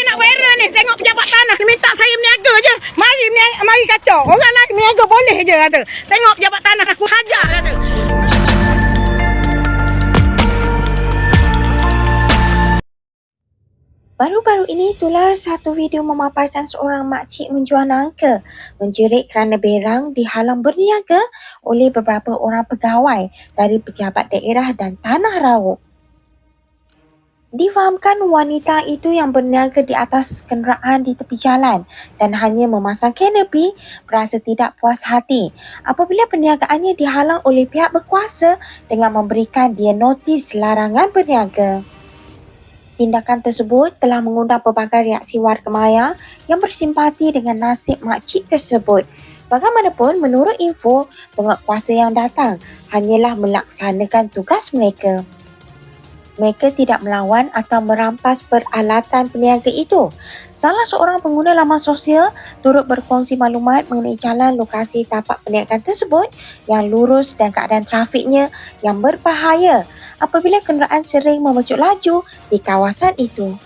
Saya nak viral ni. Tengok pejabat tanah minta saya meniaga je. Mari meniaga, mari kacau. Orang lain meniaga boleh je kata. Tengok pejabat tanah aku hajar kata. Baru-baru ini itulah satu video memaparkan seorang makcik menjual nangka menjerit kerana berang dihalang berniaga oleh beberapa orang pegawai dari pejabat daerah dan tanah rauk. Difahamkan wanita itu yang berniaga di atas kenderaan di tepi jalan dan hanya memasang kanopi berasa tidak puas hati apabila perniagaannya dihalang oleh pihak berkuasa dengan memberikan dia notis larangan berniaga. Tindakan tersebut telah mengundang pelbagai reaksi warga maya yang bersimpati dengan nasib makcik tersebut. Bagaimanapun, menurut info, penguatkuasa yang datang hanyalah melaksanakan tugas mereka. Mereka tidak melawan atau merampas peralatan peniaga itu. Salah seorang pengguna laman sosial turut berkongsi maklumat mengenai jalan lokasi tapak perniagaan tersebut yang lurus dan keadaan trafiknya yang berbahaya apabila kenderaan sering memecut laju di kawasan itu.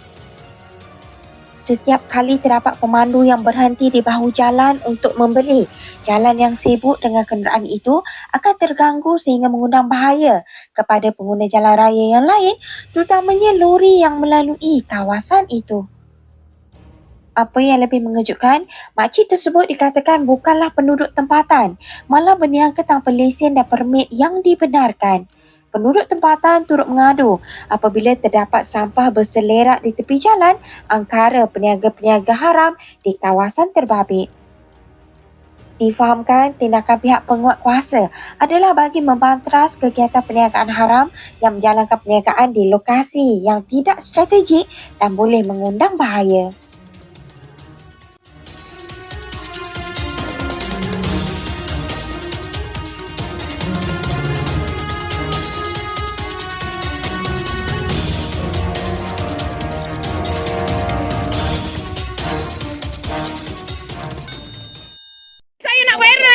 Setiap kali terdapat pemandu yang berhenti di bahu jalan untuk membeli, jalan yang sibuk dengan kenderaan itu akan terganggu sehingga mengundang bahaya kepada pengguna jalan raya yang lain, terutamanya lori yang melalui kawasan itu. Apa yang lebih mengejutkan, makcik tersebut dikatakan bukanlah penduduk tempatan, malah berniaga tanpa lesen dan permit yang dibenarkan. Penduduk tempatan turut mengadu apabila terdapat sampah berselerak di tepi jalan angkara peniaga-peniaga haram di kawasan terbabit. Difahamkan tindakan pihak penguat kuasa adalah bagi membantras kegiatan perniagaan haram yang menjalankan perniagaan di lokasi yang tidak strategik dan boleh mengundang bahaya.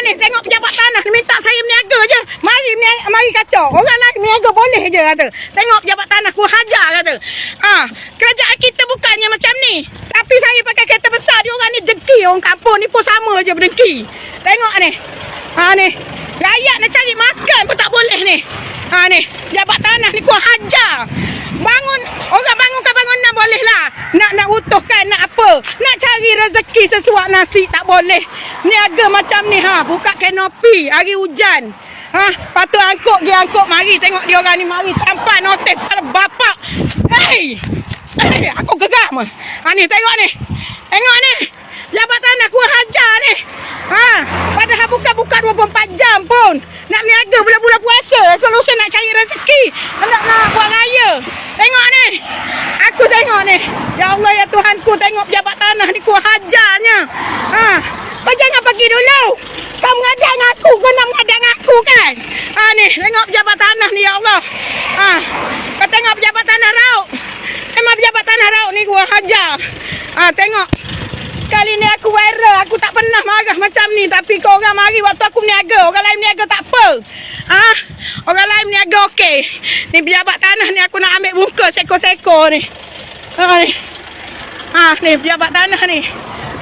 Ni. Tengok pejabat tanah ni minta saya meniaga je. Mari meniaga, mari kacau. Orang lain meniaga boleh je kata. Tengok pejabat tanah aku hajar kata. Ah, kerajaan kita bukannya macam ni. Tapi saya pakai kereta besar. Dia orang ni dengki. Orang kampung ni pun sama je berdengki. Tengok ni. Ha ni. Rakyat nak cari makan pun tak boleh ni. Ha ni. Pejabat tanah ni ku hajar. Bangun. Orang Nak nak utuhkan nak apa. Nak cari rezeki sesuap nasi tak boleh. Niaga macam ni ha. Buka kanopi hari hujan. Ha, patut angkut dia angkut mari tengok dia orang ni mari tanpa notis kepala bapak. Hei. Hei, aku geram. Ha ni tengok ni. Tengok ni. Jabatan aku hajar ni. Ha, padahal bukan-bukan 24 jam pun. Nak niaga bulan-bulan puasa. Solusi nak cari rezeki. Nak nak buat raya. Tengok ni. Aku tengok ni. Ya Allah ya Tuhanku tengok pejabat tanah ni ku hajarnya. Ha, kau jangan pergi dulu. Kau mengajar dengan aku, kau nak mengajar dengan aku kan? Ha ni, tengok pejabat tanah ni ya Allah. Ha, kau tengok pejabat tanah rauk. Memang pejabat tanah rauk ni gua hajar. Ha, tengok. Sekali ni aku viral, aku tak pernah marah macam ni. Tapi kau orang mari waktu aku meniaga. Orang lain meniaga tak apa. Ha? Orang lain meniaga okey. Ni pejabat tanah ni aku nak ambil muka seko-seko ni. Ha ni. Ha ni pejabat tanah ni.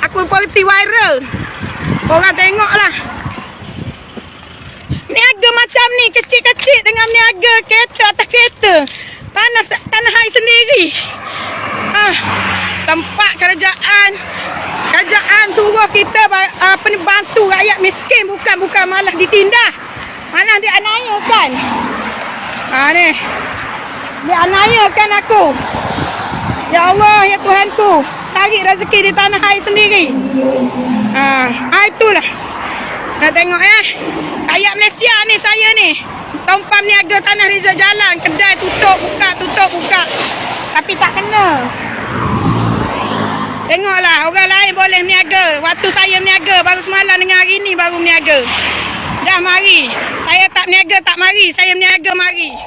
Aku pergi viral. Orang tengok lah. Niaga macam ni kecil-kecil dengan niaga kereta atas kereta. Tanah tanah air sendiri. Ha, tempat kerajaan kerajaan suruh kita apa ni bantu rakyat miskin bukan bukan malah ditindas. Malah dianiayakan. Ha ni. Dianiayakan aku. Ya Allah, ya Tuhanku. Cari rezeki di tanah air sendiri. Ha, ha itulah. Nak tengok eh. Rakyat Malaysia ni saya ni. Tumpam niaga tanah Rizal Jalan. Kedai tutup, buka, tutup, buka. Tapi tak kena. Tengoklah orang lain boleh meniaga. Waktu saya meniaga baru semalam dengan hari ni baru meniaga. Dah mari. Saya tak meniaga tak mari. Saya meniaga mari.